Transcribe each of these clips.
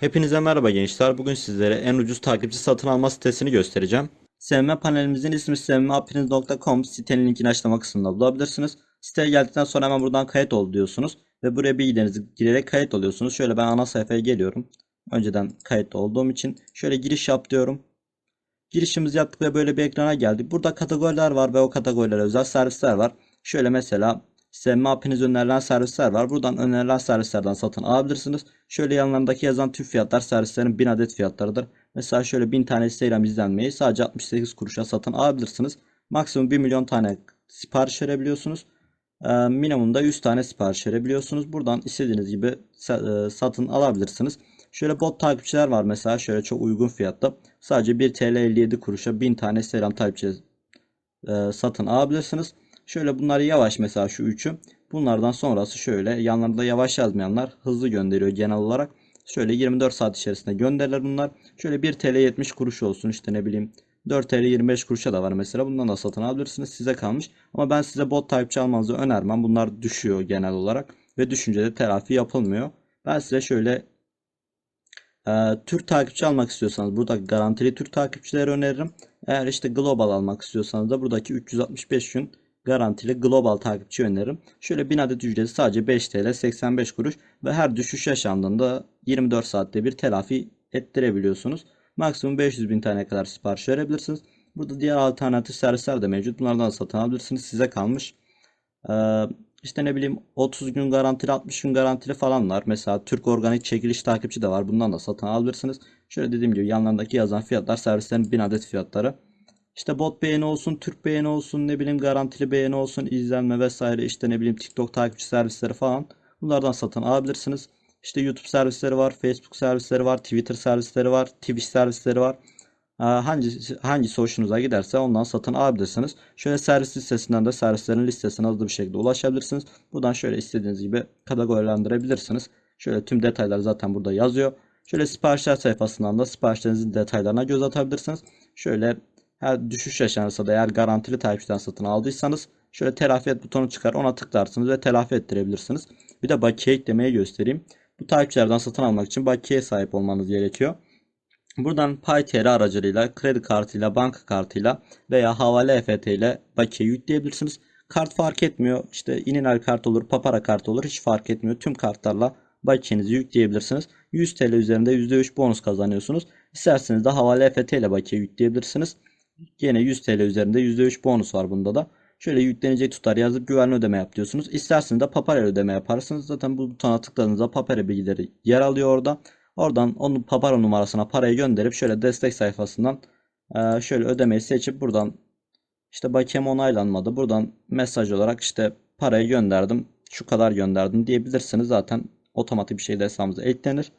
Hepinize merhaba gençler. Bugün sizlere en ucuz takipçi satın alma sitesini göstereceğim. Sevme panelimizin ismi sevmeapiniz.com. Sitenin linkini açıklama kısmında bulabilirsiniz. Siteye geldikten sonra hemen buradan kayıt ol diyorsunuz. Ve buraya bilgilerinizi girerek kayıt oluyorsunuz. Şöyle ben ana sayfaya geliyorum. Önceden kayıt olduğum için. Şöyle giriş yap diyorum. Girişimizi yaptık ve böyle bir ekrana geldik. Burada kategoriler var ve o kategorilere özel servisler var. Şöyle mesela Sevme app'iniz önerilen servisler var. Buradan önerilen servislerden satın alabilirsiniz. Şöyle yanlarındaki yazan tüm fiyatlar servislerin 1000 adet fiyatlarıdır. Mesela şöyle 1000 tane Instagram izlenmeyi sadece 68 kuruşa satın alabilirsiniz. Maksimum 1 milyon tane sipariş verebiliyorsunuz. Ee, minimumda 100 tane sipariş verebiliyorsunuz. Buradan istediğiniz gibi e, satın alabilirsiniz. Şöyle bot takipçiler var mesela şöyle çok uygun fiyatta. Sadece 1 TL 57 kuruşa 1000 tane Instagram takipçi e, satın alabilirsiniz. Şöyle bunları yavaş mesela şu üçü. Bunlardan sonrası şöyle yanlarında yavaş yazmayanlar hızlı gönderiyor genel olarak. Şöyle 24 saat içerisinde gönderilir bunlar. Şöyle 1 TL 70 kuruş olsun işte ne bileyim 4 TL 25 kuruşa da var mesela. Bundan da satın alabilirsiniz. Size kalmış. Ama ben size bot takipçi almanızı önermem. Bunlar düşüyor genel olarak. Ve düşünce de telafi yapılmıyor. Ben size şöyle e, Türk takipçi almak istiyorsanız burada garantili Türk takipçileri öneririm. Eğer işte global almak istiyorsanız da buradaki 365 gün garantili global takipçi öneririm. Şöyle 1000 adet ücreti sadece 5 TL 85 kuruş ve her düşüş yaşandığında 24 saatte bir telafi ettirebiliyorsunuz. Maksimum 500 bin tane kadar sipariş verebilirsiniz. Burada diğer alternatif servisler de mevcut. Bunlardan satın alabilirsiniz. Size kalmış. Ee, işte ne bileyim 30 gün garantili 60 gün garantili falan var. Mesela Türk organik çekiliş takipçi de var. Bundan da satın alabilirsiniz. Şöyle dediğim gibi yanlarındaki yazan fiyatlar servislerin 1000 adet fiyatları. İşte bot beğeni olsun, Türk beğeni olsun, ne bileyim garantili beğeni olsun, izlenme vesaire işte ne bileyim TikTok takipçi servisleri falan. Bunlardan satın alabilirsiniz. İşte YouTube servisleri var, Facebook servisleri var, Twitter servisleri var, Twitch servisleri var. Ee, Hangisi, hangisi hoşunuza giderse ondan satın alabilirsiniz. Şöyle servis listesinden de servislerin listesine hızlı bir şekilde ulaşabilirsiniz. Buradan şöyle istediğiniz gibi kategorilendirebilirsiniz. Şöyle tüm detaylar zaten burada yazıyor. Şöyle siparişler sayfasından da siparişlerinizin detaylarına göz atabilirsiniz. Şöyle her düşüş yaşanırsa da eğer garantili takipçiden satın aldıysanız şöyle telafi et butonu çıkar ona tıklarsınız ve telafi ettirebilirsiniz. Bir de bakiye eklemeyi göstereyim. Bu takipçilerden satın almak için bakiye sahip olmanız gerekiyor. Buradan PayTR aracılığıyla, kredi kartıyla, banka kartıyla veya havale EFT ile bakiye yükleyebilirsiniz. Kart fark etmiyor. İşte Ininal kart olur, Papara kart olur. Hiç fark etmiyor. Tüm kartlarla bakiyenizi yükleyebilirsiniz. 100 TL üzerinde %3 bonus kazanıyorsunuz. İsterseniz de havale EFT ile bakiye yükleyebilirsiniz. Yine 100 TL üzerinde %3 bonus var bunda da. Şöyle yüklenecek tutar yazıp güvenli ödeme yap diyorsunuz. İsterseniz de Papara ödeme yaparsınız. Zaten bu butona tıkladığınızda Papara bilgileri yer alıyor orada. Oradan onun Papara numarasına parayı gönderip şöyle destek sayfasından e, şöyle ödemeyi seçip buradan işte bakiyem onaylanmadı. Buradan mesaj olarak işte parayı gönderdim. Şu kadar gönderdim diyebilirsiniz. Zaten otomatik bir şekilde hesabımıza eklenir.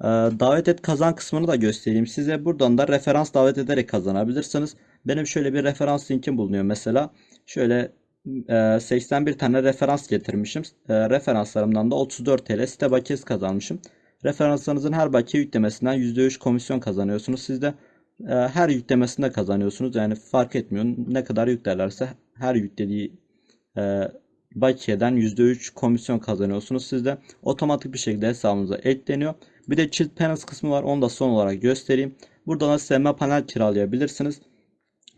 Ee, davet et kazan kısmını da göstereyim size. Buradan da referans davet ederek kazanabilirsiniz. Benim şöyle bir referans linkim bulunuyor mesela. Şöyle e, 81 tane referans getirmişim. E, referanslarımdan da 34 TL site bakiyesi kazanmışım. Referanslarınızın her bakiye yüklemesinden %3 komisyon kazanıyorsunuz. Siz de e, her yüklemesinde kazanıyorsunuz. Yani fark etmiyor. Ne kadar yüklerlerse her yüklediği e, bakiyeden %3 komisyon kazanıyorsunuz. Siz de otomatik bir şekilde hesabınıza ekleniyor. Bir de Chill Panels kısmı var. Onu da son olarak göstereyim. Buradan da sevme panel kiralayabilirsiniz.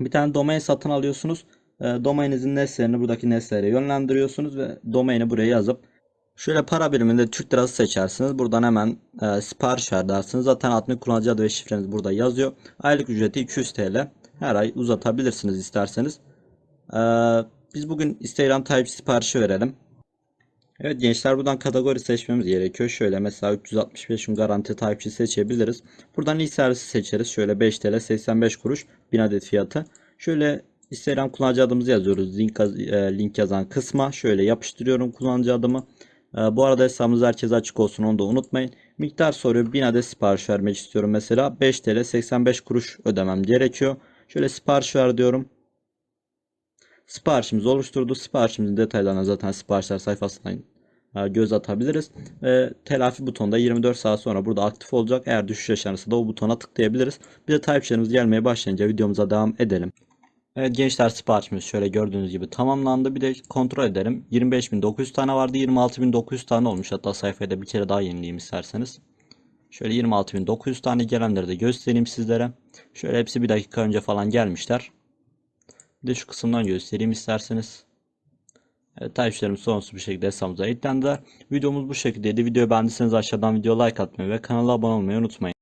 Bir tane domain satın alıyorsunuz. E, domaininizin nesnelerini buradaki nesnelere yönlendiriyorsunuz ve domaini buraya yazıp şöyle para biriminde Türk lirası seçersiniz. Buradan hemen e, sipariş ver dersiniz. Zaten admin kullanıcı adı ve şifreniz burada yazıyor. Aylık ücreti 200 TL. Her ay uzatabilirsiniz isterseniz. E, biz bugün Instagram takipçi siparişi verelim. Evet gençler buradan kategori seçmemiz gerekiyor. Şöyle mesela 365 gün garanti takipçi seçebiliriz. Buradan ilk servisi seçeriz. Şöyle 5 TL 85 kuruş 1000 adet fiyatı. Şöyle Instagram kullanıcı adımızı yazıyoruz. Link, e, link yazan kısma şöyle yapıştırıyorum kullanıcı adımı. E, bu arada hesabımız herkese açık olsun onu da unutmayın. Miktar soruyor 1000 adet sipariş vermek istiyorum mesela. 5 TL 85 kuruş ödemem gerekiyor. Şöyle sipariş ver diyorum. Siparişimizi oluşturdu. Siparişimizin detaylarına zaten siparişler sayfasından göz atabiliriz. Ve telafi butonu da 24 saat sonra burada aktif olacak. Eğer düşüş yaşanırsa da o butona tıklayabiliriz. Bir de takipçilerimiz gelmeye başlayınca videomuza devam edelim. Evet gençler siparişimiz şöyle gördüğünüz gibi tamamlandı. Bir de kontrol edelim. 25.900 tane vardı. 26.900 tane olmuş. Hatta sayfayı da bir kere daha yenileyim isterseniz. Şöyle 26.900 tane gelenleri de göstereyim sizlere. Şöyle hepsi bir dakika önce falan gelmişler. Bir de şu kısımdan göstereyim isterseniz. Evet, takipçilerimiz sonsuz bir şekilde hesabımıza eklendiler. Videomuz bu şekildeydi. Videoyu beğendiyseniz aşağıdan video like atmayı ve kanala abone olmayı unutmayın.